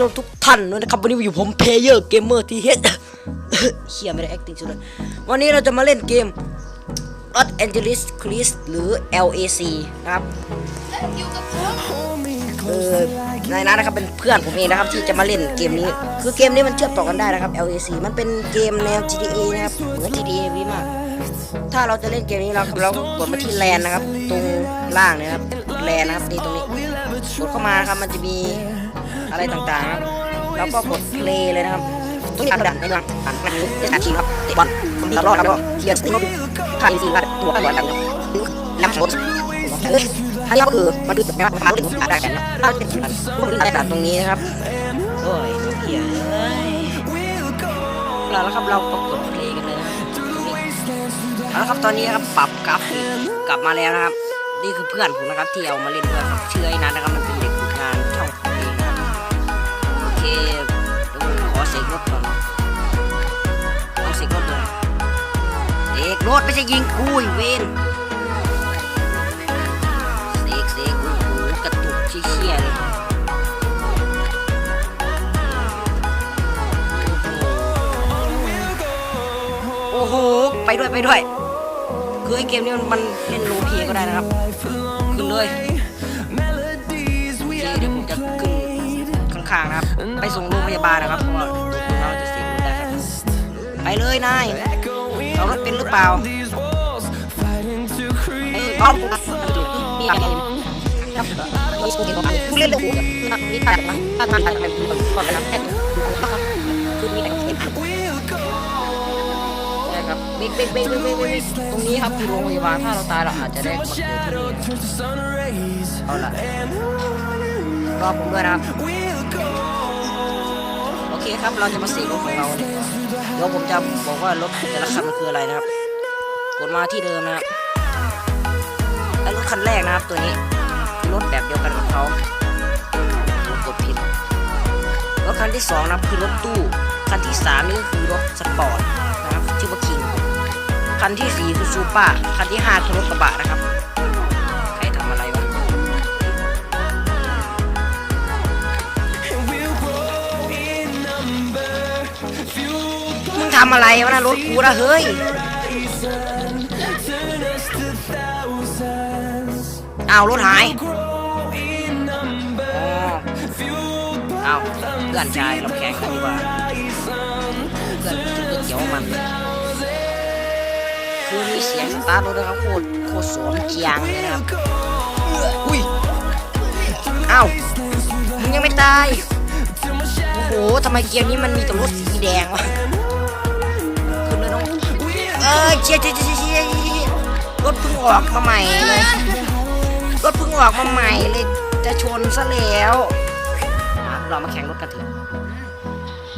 ชมทุกท่านด้วยนะครับวันนี้อยู่ผมเพเยอร์เกมเมอร์ที่เฮ็ดเฮียไม่ได้ acting สุดเลยวันนี้เราจะมาเล่นเกม Los Angeles Chris หรือ LAC นะครับเออในนั้นนะครับเป็นเพื่อนผมเองนะครับที่จะมาเล่นเกมนี้ คือเกมนี้มันเชื่อมต่อกันได้นะครับ LAC มันเป็นเกมแนว GTA นะครับเหมือน GTA วีมากถ้าเราจะเล่นเกมนี้เราเรากดมาที่แลนนะครับ ตรงล่างเนี่ยนะครับแลนนะครับนี่ตรงนี้กดเข้ามาครับมันจะมี อะไรต่างๆครับแล้วก็กดเพลย์เลยนะครับตรงนี้อันดับในเมืองนหนังสือเอสอาร์ทีครับเตะบอลมีรอบแล้วก็เทียร์สติ๊กถ่ายซีนตัวตัวกันน้ำสดอันนี้ก็คือมันคือแบบว่าถึงได้กันถ้าเป็นพวกนี้อะไรตรงนี้นะครับโอ้ยเฮียแล้วครับเราก็กดเพลย์กันเลยนะครับเอาละครับตอนนี้ครับปรับกราฟิกกลับมาแล้วนะครับ นี่คือเพื่อนผมนะครับที่เอามาเล่นด้วยครับชื่อไอ้นัทนะครับมันเป็น รถไม่ใช่ยิงกูอีเวนเสกเสกโอ้โหกระตุกเชี่ยเลยโอ้โห ไปด้วยไปด้วย คือไอเกมนี้มันมันเล่นโลเพก็ได้นะครับ ขึ้นเลยเคเดี๋ยวผมจะขึ้นข้างๆนะครับ ไปส่งโรงพยาบาลนะครับ เพราะว่าเราจะเสียเงินได้ครับ ไปเลยนาย เรารถเป็นหรือเปล่าไอ้ป๊อปมีอะไรผู้เล่นเลยมีแต่ละถ้าทานอะไรก่อนนะครับแค่คือมีแต่เก็บใช่ครับเบรกเบรกเบรกเบรกเบรกเบรกตรงนี้ครับคือโรงพยาบาลถ้าเราตายเราอาจจะได้มาเกิดที่นี่เอาละรอผมด้วยนะครับโอเคครับเราจะมาสีรถของเราเนี่ยเดี๋ยวผมจะบอกว่ารถแต่ละคันมันคืออะไรนะครับ กดมาที่เดิมนะครับไอ้รถคันแรกนะครับตัวนี้รถแบบเดียวกันกับเขาผมกดผิดรถคันที่สองนะครับคือรถตู้ คันที่สามนี่ก็คือรถสปอร์ตนะครับชื่อว่าคิงคันที่สี่คือซูเปอร์คันที่ห้าคือรถกระบะนะครับ ทำอะไรวะนะรถกูนะเฮ้ยอ้าวรถหายอ๋ออ้าวเพื่อนชายเราแข่งกันดีกว่าเพื่อนกินก๋วยเตี๋ยวมันคือมีเสียงสตาร์ทรถนะครับโคตรโคตรสวมเกียงเลยนะครับอุ้ยอ้าวมึงยังไม่ตายโอ้โหทำไมเกียร์นี้มันมีแต่รถสีแดงวะ อ้ยเชียร์เชียร์เชียร์เชียร์รถเพิ่งออกมาใหม่เลยรถเพิ่งออกมาใหม่เลยจะชนซะแล้วมาเรามาแข่งรถกันเถอะ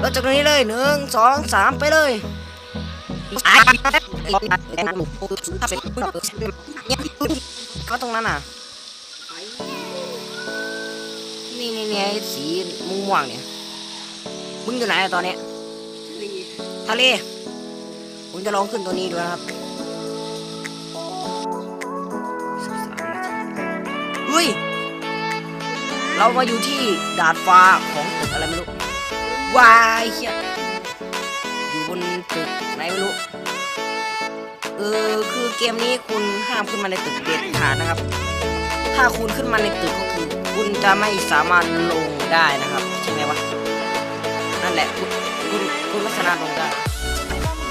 รถจากตรงนี้เลยหนึ่งสองสามไปเลยก็ตรงนั้นอะนี่นี่นี่ไอ้สีม่วงๆเนี่ยมึงอยู่ไหนอะตอนเนี้ยทะเล ผมจะลองขึ้นตัวนี้ดูนะครับเฮ้ย เรามาอยู่ที่ดาดฟ้าของตึกอะไรไม่รู้วายเฮียอยู่บนตึกไหนไม่รู้เออคือเกมนี้คุณห้ามขึ้นมาในตึกเด็ดขาดนะครับ ถ้าคุณขึ้นมาในตึกก็คือ คุณจะไม่สามารถลงได้นะครับ ใช่ไหมวะ นั่นแหละ คุณคุณคุณไม่สามารถลงได้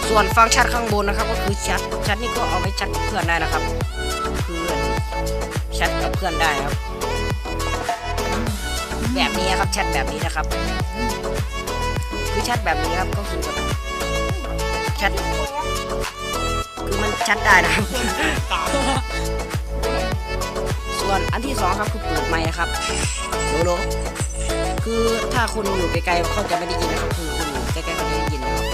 ส่วนฟังก์ชันข้างบนนะครับ ก็คือแชทแชทนี่ก็เอาไว้แชทกับเพื่อนได้นะครับเพื่อนแชทกับเพื่อนได้ครับ แบบนี้ครับแชทแบบนี้นะครับ คือแชทแบบนี้ครับก็คือแบบแชทคือมันแชทได้นะครับส่วนอันที่สองครับคือเปิดไมค์นะครับโลโลคือถ้าคุณอยู่ไกลๆเขาจะไม่ได้ยินนะครับคือคุณอยู่ใกล้ๆเขาจะได้ยินนะครับ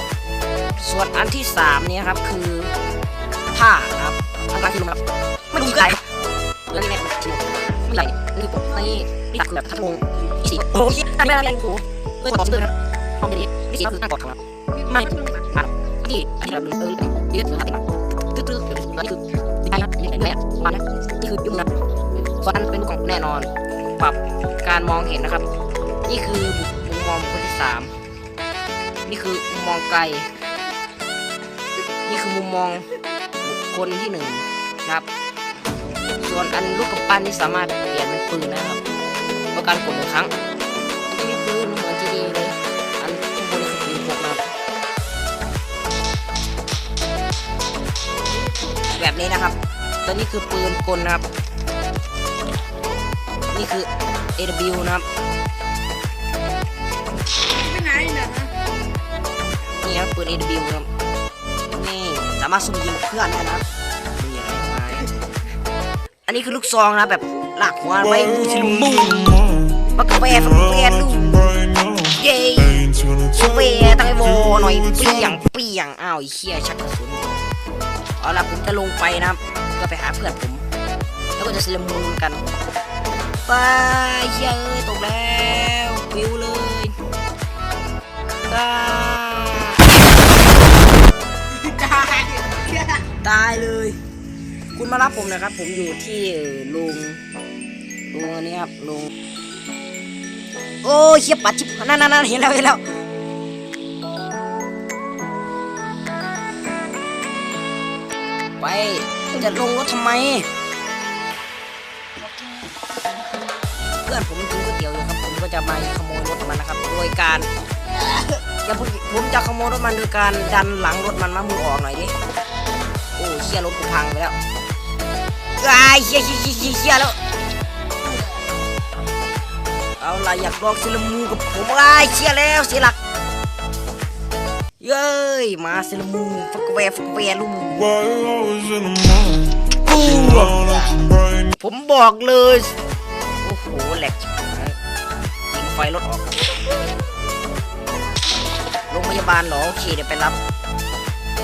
ส่วนอันที่สามเนี่ยครับคือผ้าครับอันกลางคือลมครับไม่รู้คืออะไรแล้วนี่แม่ทีไม่ไหลนี่ผมนี่นี่คือแบบทั้งวงอีสี่โอ้ยไม่ได้ไม่ได้กูเพื่อนบอกเดินนะห้องนี้นี่สีก็คือนั่งกอดเขาไม่มาที่อันนี้เราเออยืดหรืออะไรตึ๊ดตึ๊ดนี่คือนี่นะนี่แหละมานะนี่คือยุ่งนะส่วนอันเป็นของแน่นอน ปรับการมองเห็นนะครับ นี่คือมุมมองคนที่สามนี่คือมุมมองไกล นี่คือมุมมองบุคคลที่หนึ่งนะครับ ส่วนอันลูกกำปั้นนี่สามารถเปลี่ยนเป็นปืนนะครับประการกดหนึ่งครั้งไม่มีปืนเหมือนจีดีเลยอันข้างบนนี่คือปืนพกนะครับแบบนี้นะครับตัวนี้คือปืนกลนะครับ นี่คือ AW นะครับไปไหนเนี่ยฮะนี่ครับปืน AW ครับนี่สามารถซุ่มยิงเพื่อนได้นะครับนี่อะไรมาอันนี้คือลูกซองนะแบบลากหัวไว้ดูชิลุมมุงมากาแฟฝักเปียนลูกเย้กาแฟตั้งไอโวหน่อยเปียงเปียงอ้าวไอ้เหี้ยชักกระสุนเอาละผมจะลงไปนะครับก็ไปหาเพื่อนผม แล้วก็จะสลมูนกันไปเหี้ยเอ้ยตกแล้ววิวเลยตาย ตายเลย คุณมารับผมนะครับ ผมอยู่ที่โรงโรงอันนี้ครับโรงโอ้ยเฮียปัดชิบนั่นนั่นเห็นแล้วเห็นแล้วไปจะลงรถทำไมเพื่อนผมกินก๋วยเตี๋ยวอยู่ครับผมก็จะมาขโมยรถมันนะครับ โดยการอย่าผมจะขโมยรถมันโดยการดันหลังรถมันมามือออกหน่อยดิ เชี่ยรถกูพังไปแล้วไอ้เชี่ยเชี่ยเชี่ยเชี่ยแล้ว เอาล่ะอยากลองซิลามูกับผมไอ้เชี่ยแล้วเสียหลัก เย้ยมาซิลามูฟักแวฟักแวลุง While I was in the morning, กูผมบอกเลย โอ้โหแหลกชิบหายยิงไฟรถออกโรงพยาบาลเหรอโอเคเดี๋ยวไปรับ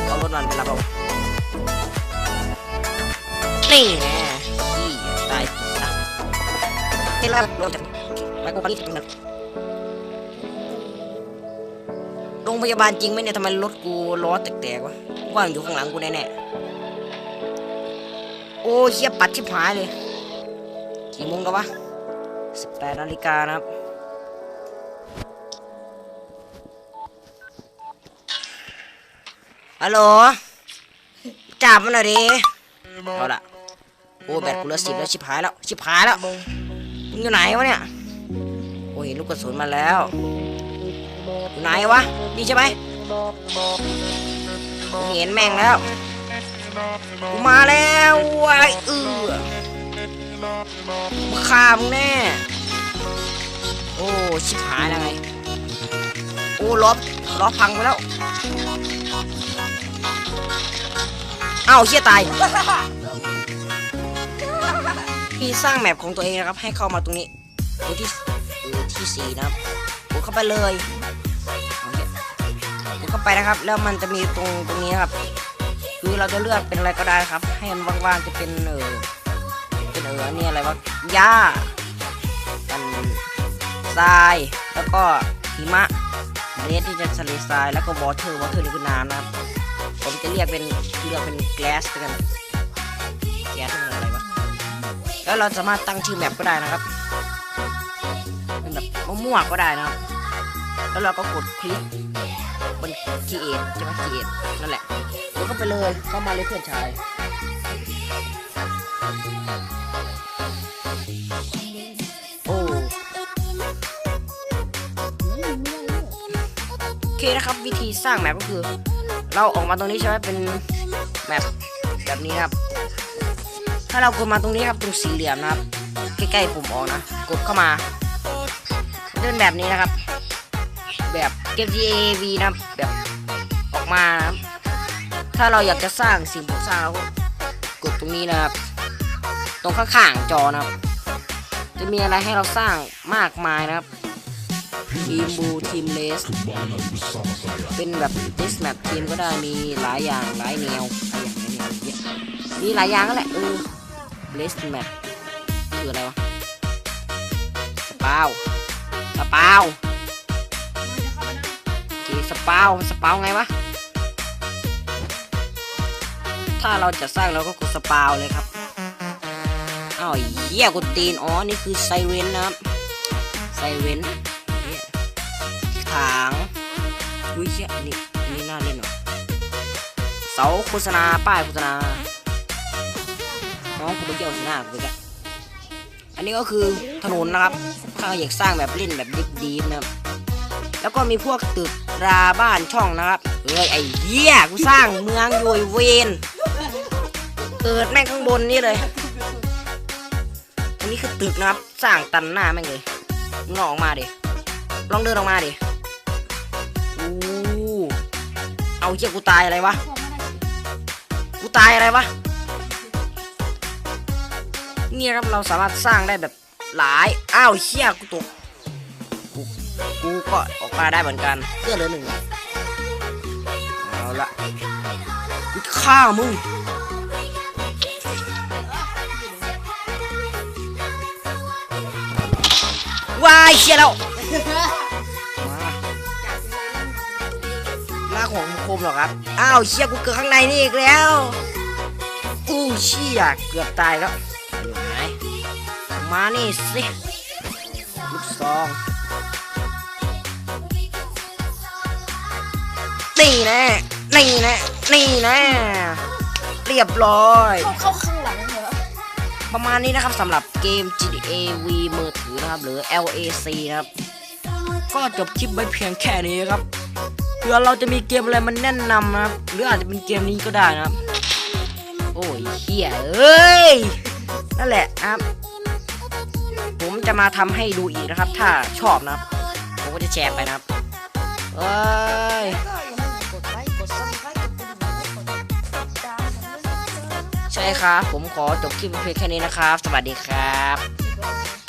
เอารถมันไปรับเอา นี่แน่ขี้ตายซะเป็นรับรถจากไปกูไปที่ตรงนั้นโรงพยาบาลจริงไหมเนี่ยทำไมรถกูล้อแตกๆวะว่างอยู่ข้างหลังกูแน่ๆโอ้เฮียปัดชิบหายเลยกี่โมงกันวะสิบแปดนาฬิกานะครับฮัลโหลจับมันหน่อยดิเอาละ โอ้แบตกูเหลือสิบแล้วชิบหายแล้วชิบหายแล้วมึงอยู่ไหนวะเนี่ยโอ้เห็นลูกกระสุนมาแล้วอยู่ไหนวะนี่ใช่ไหมเห็นแม่งแล้วกูมาแล้วไอ้เอือมาฆ่ามึงแน่โอ้ชิบหายแล้วไงโอ้ล้อล้อพังไปแล้วอ้าวเฮียตาย พี่สร้างแมปของตัวเองนะครับ ให้เข้ามาตรงนี้ตรงที่เออที่สี่นะครับกดเข้าไปเลยเอาเนี่ยกดเข้าไปนะครับ แล้วมันจะมีตรงตรงนี้ครับคือเราจะเลือกเป็นอะไรก็ได้ครับ ให้มันว่างๆจะเป็นเออเป็นเออนี่อะไรวะหญ้ากันทรายแล้วก็หิมะเนสที่จะทะเลทรายแล้วก็วอเตอร์วอเตอร์นี่คือน้ำนะครับผมจะเรียกเป็นเรียกเป็นแกลสกันแกลสอะไร แล้วเราสามารถตั้งชื่อแมปก็ได้นะครับเป็นแบบมั่วๆก็ได้นะครับ แล้วเราก็กดคลิกบน create ใช่ไหม create นั่นแหละกดเข้าไปเลยเข้ามาเลยเพื่อนชายโอ้โอเคนะครับวิธีสร้างแมปก็คือ เราออกมาตรงนี้ใช่ไหมเป็นแมปแบบนี้ครับ ถ้าเรากดมาตรงนี้ครับตรงสี่เหลี่ยมนะครับ ใกล้ๆปุ่มออกนะ กดเข้ามา เดินแบบนี้นะครับ แบบเก็บ GAV นะแบบออกมานะครับถ้าเราอยากจะสร้างสิ่งปลูกสร้างเราก็กดตรงนี้นะครับ ตรงข้างๆจอนะครับ จะมีอะไรให้เราสร้างมากมายนะครับทีมบูทีมเลส เป็นแบบดิสแมปทีมก็ได้มีหลายอย่างหลายแนวหลายอย่างหลายแนวเยอะมีหลายอย่างก็แหละเออ เลสแมปคืออะไรวะสปาวสปาวโอเคสปาวสปาวไงวะ ถ้าเราจะสร้างเราก็กดสปาวเลยครับอ้าวเหี้ยกดตีน อ๋อ นี่คือไซเรนนะครับ ไซเรนอุ้ยเชี่ยนี่นี่น่าเล่นว่ะเสาโฆษณา ป้ายโฆษณา น้องกูไปเกี่ยวหน้ากูไปกันอันนี้ก็คือถนนนะครับถ้าอยากสร้างแบบเล่นแบบดิบๆนะครับแล้วก็มีพวกตึกราบ้านช่องนะครับเฮ้ยไอ้เหี้ยกูสร้างเมืองอยู่ไอ้เวนเกิดแม่งข้างบนนี่เลย อันนี้คือตึกนะครับ สร้างตันหน้าแม่งเลยมึงองออกมาดิลองเดินออกมาดิอู้เอาเหี้ยกูตายอะไรวะกูตายอะไรวะ นี่ยครับเราสามารถสร้างได้แบบหลาย อ้าวเชี่ยกูตกกูกูก็ออกมาได้เหมือนกันเพื่อเหลือหนึ่งเอาละกูฆ่ามึงวายเชี่ยแล้วมาลากของคมหรอครับ อ้าวเชี่ยกูเกิดข้างในนี่อีกแล้วอู้เชี่ยเกือบตายแล้ว มานี่สิ ลูกซองนี่แน่นี่แน่นี่แน่เรียบร้อยเข้าข้างหลังเหรอ ประมาณนี้นะครับสำหรับเกม GTA V มือถือนะครับ หรือ LAC นะครับ ก็จบคลิปไว้เพียงแค่นี้ครับเผื่อเราจะมีเกมอะไรมันแนะนำนะครับ หรืออาจจะเป็นเกมนี้ก็ได้นะครับ โอ้ยเฮียเอ้ย นั่นแหละนะครับผม จะมาทำให้ดูอีกนะครับ ถ้าชอบนะครับผมก็จะแชร์ไปนะครับเอ้ยใช่ครับ ผมขอจบคลิปเพียงแค่นี้นะครับ สวัสดีครับ